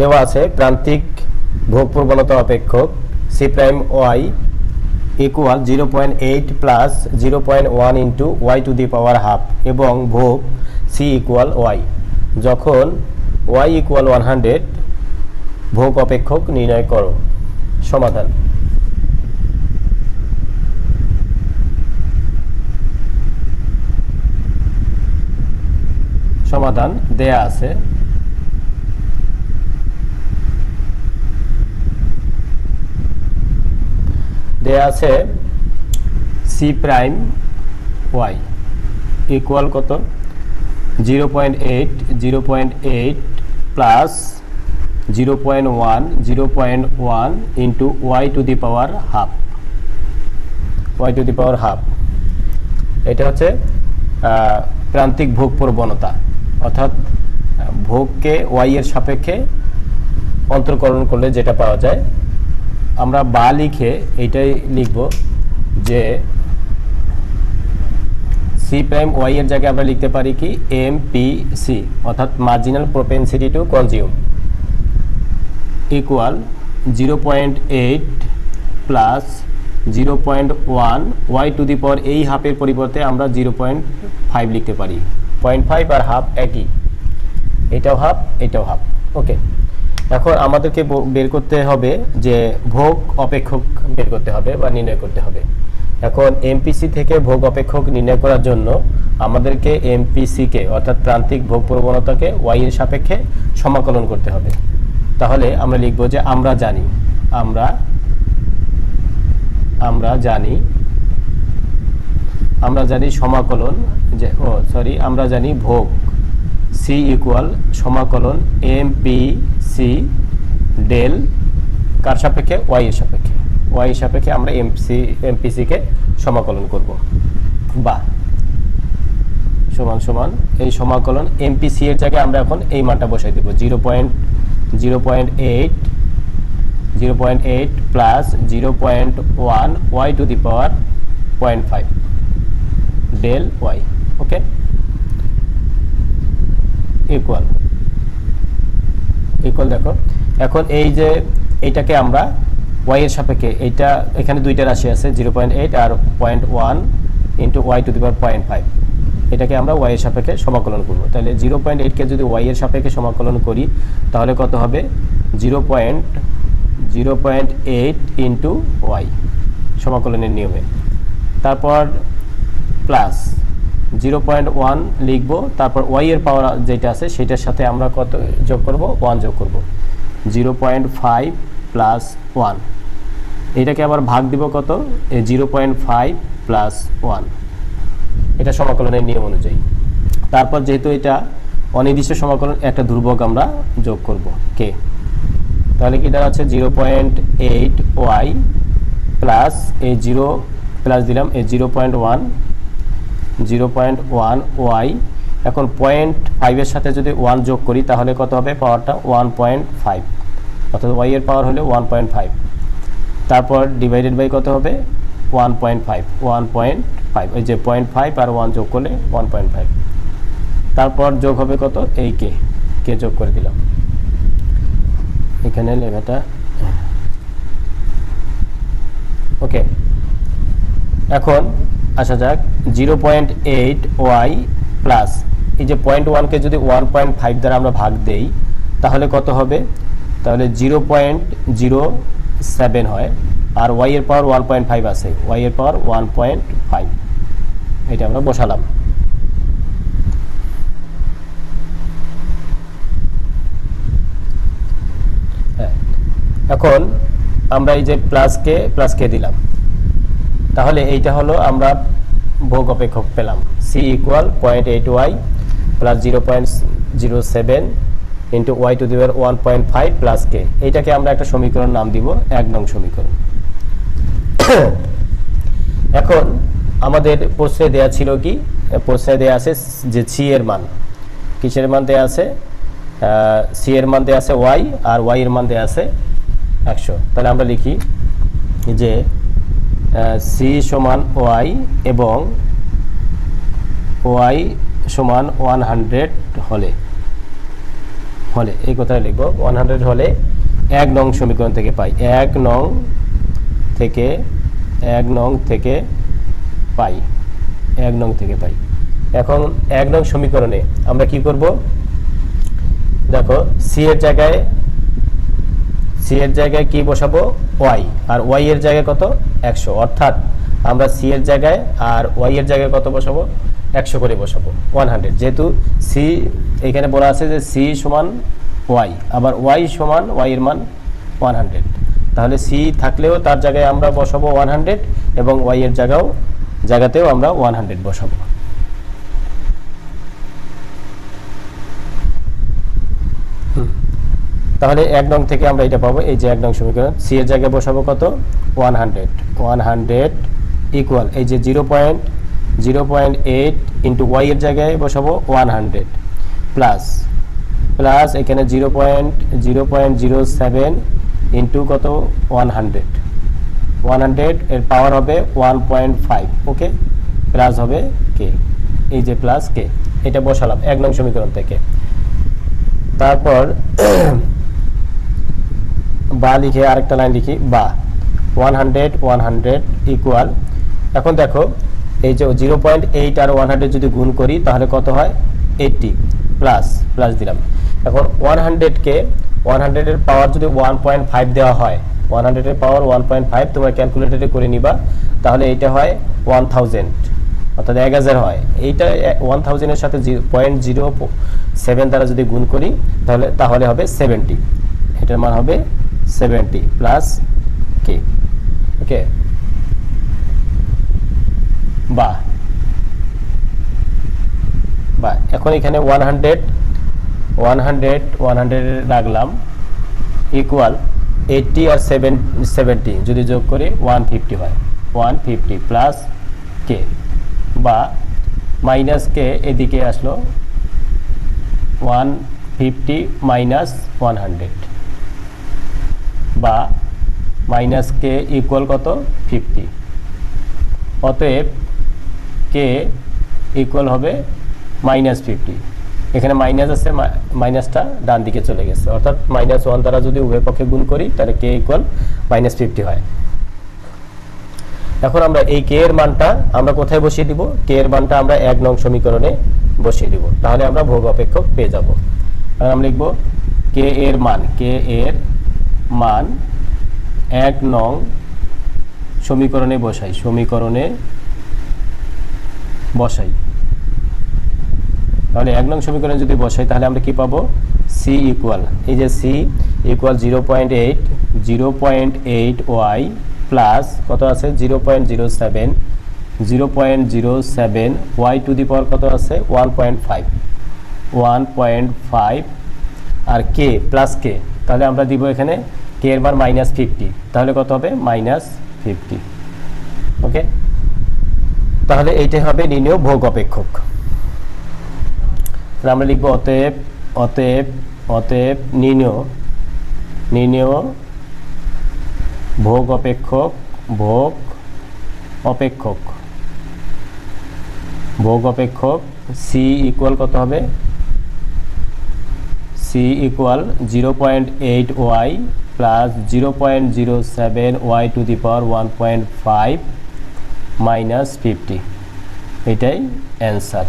দেওয়া আছে প্রান্তিক ভোগ প্রবণতা অপেক্ষক C prime Y equal zero point eight plus zero point one into Y to the power half এবং ভোগ সি ইকুয়াল ওয়াই যখন ওয়াই ইকুয়াল ওয়ান হান্ড্রেড ভোগ অপেক্ষক নির্ণয় করো। সমাধান। সমাধান দেয়া আছে। দেয়া আছে সি প্রাইম ওয়াই ইকুয়াল কত? Zero point eight zero point eight plus zero point one zero point one into Y to the power half Y to the power half এটা হচ্ছে প্রান্তিক ভোগ প্রবণতা অর্থাৎ ভোগকে ওয়াই এর সাপেক্ষে অন্তর্করণ করলে যেটা পাওয়া যায় আমরা বা লিখে এইটাই লিখব যে সি প্রাইম ওয়াই এর জায়গায় আমরা লিখতে পারি কি এম পি সি অর্থাৎ marginal propensity to consume equal zero point eight plus zero point one Y to the পর এই হাফের পরিবর্তে আমরা জিরো পয়েন্ট ফাইভ লিখতে পারি। পয়েন্ট ফাইভ আর হাফ একই। এটাও হাফ এটাও হাফ ওকে এখন আমাদেরকে বের করতে হবে যে ভোগ অপেক্ষক বের করতে হবে বা নির্ণয় করতে হবে। এখন এমপিসি থেকে ভোগ অপেক্ষক নির্ণয় করার জন্য আমাদেরকে এমপিসিকে অর্থাৎ প্রান্তিক ভোগ প্রবণতাকে ওয়াই এর সাপেক্ষে সমাকলন করতে হবে। তাহলে আমরা লিখব যে আমরা জানি, আমরা আমরা জানি আমরা জানি সমাকলন যে, ও সরি আমরা জানি ভোগ। সি ইকুয়াল সমাকলন এম পি সি ডেল কার সাপেক্ষে? ওয়াই এর সাপেক্ষে। ওয়াই সাপেক্ষে আমরা এমসি এমপিসিকে সমাকলন করব। বা, সমান সমান এই সমাকলন এমপিসি এর জায়গায় আমরা এখন এই মানটা বসাই দেবো। Zero point zero point eight, zero point eight plus zero point one Y to the power point five del Y okay? Equal equal দেখো। এখন এই যে এইটাকে আমরা ওয়াই এর সাপেক্ষে, এইটা এখানে দুইটা রাশি আছে zero point eight R point one into Y to the power point five এটাকে আমরা ওয়াই এর সাপেক্ষে সমাকলন করব। তাহলে জিরো পয়েন্ট এইটকে যদি ওয়াই এর সাপেক্ষে সমাকলন করি, তাহলে কত হবে? Zero point zero point eight into Y সমাকলনের নিয়মে। তারপর প্লাস জিরো পয়েন্ট ওয়ান লিখব, তারপর ওয়াই এর পাওয়ার যেটা আছে সেটার সাথে আমরা কত যোগ করব? ওয়ান যোগ করব। Zero point five plus one. এটাকে আবার ভাগ দিব কত? Zero point five plus one. এটা সমাকলনের নিয়ম অনুযায়ী। তারপর যেহেতু এটা অনির্দিষ্ট সমাকলন, একটা দুর্ভোগ আমরা যোগ করব। কে? তাহলে কি দাঁড়াচ্ছে zero point eight Y plus এই জিরো, প্লাস দিলাম এই zero point one zero point one Y. এখন পয়েন্ট ফাইভের সাথে যদি ওয়ান যোগ করি, তাহলে কত হবে? পাওয়ারটা ওয়ান পয়েন্ট ফাইভ অর্থাৎ ওয়াই এর পাওয়ার হলে ওয়ান পয়েন্ট ফাইভ তারপর ডিভাইডেড বাই কত হবে? One point five one point five এই যে পয়েন্ট ফাইভ আর ওয়ান যোগ করলে ওয়ান পয়েন্ট ফাইভ তারপর যোগ হবে কত? এই কে কে যোগ করে দিলাম। এখানে লেখাটা ওকে এখন আসা যাক zero point eight Y plus এই যে পয়েন্ট ওয়ানকে যদি ওয়ান পয়েন্ট ফাইভ দ্বারা আমরা ভাগ দেই, তাহলে কত হবে? তাহলে জিরো পয়েন্ট জিরো সেভেন হয়, আর ওয়াই এর পাওয়ার ওয়ান পয়েন্ট ফাইভ আছে। ওয়াই এর পাওয়ার ওয়ান পয়েন্ট ফাইভ এটা আমরা বসালাম। হ্যাঁ এখন আমরা এই যে প্লাসকে প্লাসকে দিলাম। তাহলে এইটা হলো আমরা ভোগ অপেক্ষক পেলাম। C equal point eight Y plus zero point zero seven into Y to দিবার one point five plus K এইটাকে আমরা একটা সমীকরণ নাম দিব, এক নং সমীকরণ। এখন আমাদের প্রশ্নে দেয়া ছিল কি? প্রশ্নে দেয়া আছে যে সি এর মান। কিসের মান দেয়া আছে? সি এর মান দেয়া আছে ওয়াই আর ওয়াই এর মান দেয়া আছে একশো। তাহলে আমরা লিখি যে সি সমান ওয়াই এবং ওয়াই সমান ওয়ান হান্ড্রেড হলে হলে, এই কথাটা লিখব ওয়ান হান্ড্রেড হলে এক নং সমীকরণ থেকে পাই, এক নং থেকে, এক নং থেকে পাই, এক নং থেকে পাই। এখন এক নং সমীকরণে আমরা কি করব? দেখো, সি এর জায়গায় সি এর জায়গায় কি বসাবো? ওয়াই আর ওয়াই এর জায়গায় কত? একশো। অর্থাৎ আমরা সি এর জায়গায় আর ওয়াই এর জায়গায় কত বসাবো? একশো করে বসাবো। ওয়ান হান্ড্রেড যেহেতু সি এখানে বলা আছে যে সি সমান ওয়াই আবার ওয়াই সমান ওয়াই এর মান ওয়ান হান্ড্রেড তাহলে সি থাকলেও তার জায়গায় আমরা বসাবো ওয়ান হান্ড্রেড এবং ওয়াই এর জায়গাও জায়গাতেও আমরা ওয়ান হান্ড্রেড বসাবো। তাহলে এক নং থেকে আমরা এটা পাবো, এই যে এক নং সমীকরণ। সি এর জায়গায় বসাবো কত? One hundred one hundred equal এই যে zero point zero point eight into Y এর জায়গায় বসাবো ওয়ান হান্ড্রেড প্লাস প্লাস এখানে zero point zero point zero seven into কত? ওয়ান হান্ড্রেড ওয়ান হান্ড্রেড এর পাওয়ার হবে one point five okay plus হবে কে এই যে প্লাস কে এটা বসালাম এক নং সমীকরণ থেকে। তারপর বা লিখে আরেকটা লাইন লিখি, বা। One hundred one hundred equal এখন দেখো, এই যে জিরো পয়েন্ট এইট আর ওয়ান হান্ড্রেড যদি গুণ করি, তাহলে কত হয়? এইটটি প্লাস প্লাস দিলাম। এখন ওয়ান হান্ড্রেডকে ওয়ান হান্ড্রেডের পাওয়ার যদি ওয়ান পয়েন্ট ফাইভ দেওয়া হয় ওয়ান হান্ড্রেডের পাওয়ার ওয়ান পয়েন্ট ফাইভ তোমার ক্যালকুলেটারে করে নিবা, তাহলে এইটা হয় ওয়ান থাউজেন্ড অর্থাৎ এক হাজার হয়। এইটা ওয়ান থাউজেন্ডের সাথে পয়েন্ট জিরো সেভেন দ্বারা যদি গুণ করি, তাহলে তাহলে হবে সেভেন্টি এটার মান হবে সেভেন্টি প্লাস কে ওকে বা বা, এখন এখানে one hundred one hundred one hundred রাখলাম ইকুয়াল এইটটি আর সেভেন সেভেন্টি যদি যোগ করি ওয়ান ফিফটি হয় ওয়ান ফিফটি প্লাস কে বা মাইনাস কে এদিকে আসলো one fifty minus one hundred বা মাইনাস কে ইকুয়াল কত? ফিফটি অতএব কে ইকুয়াল হবে মাইনাস ফিফটি এখানে মাইনাস আছে মাইনাসটা ডান দিকে চলে গেছে। অর্থাৎ মাইনাস ওয়ান দ্বারা যদি উভয় পক্ষে গুণ করি, তাহলে কে ইকুয়াল মাইনাস ফিফটি হয়। এখন আমরা এই কে এর মানটা আমরা কোথায় বসিয়ে দিব? কে এর মানটা আমরা এক নং সমীকরণে বসিয়ে দিব। তাহলে আমরা ভোগ অপেক্ষক পেয়ে যাব। আমরা লিখব কে এর মান কে এর মান এক নং সমীকরণে বসাই সমীকরণে বসাই। তাহলে এক নং সমীকরণে যদি বসাই, তাহলে আমরা কি পাবো? সি ইকুয়াল এই যে C equal zero point eight zero point eight Y plus কত আছে? Zero point zero seven zero point zero seven Y to the power কত আছে? One point five one point five আর কে প্লাস কে তাহলে আমরা দিব এখানে কে এর বার মাইনাস ফিফটি তাহলে কত হবে? মাইনাস ফিফটি ওকে তাহলে এইটাই হবে নির্ণয় ভোগ অপেক্ষক। তাহলে আমরা লিখব অতএব অতএব অতএব নির্ণয় নির্ণয় ভোগ অপেক্ষক ভোগ অপেক্ষক। ভোগ অপেক্ষক সি ইকুয়াল কত হবে? C equal zero point eight Y plus zero point zero seven Y to the power one point five minus fifty এটাই অ্যান্সার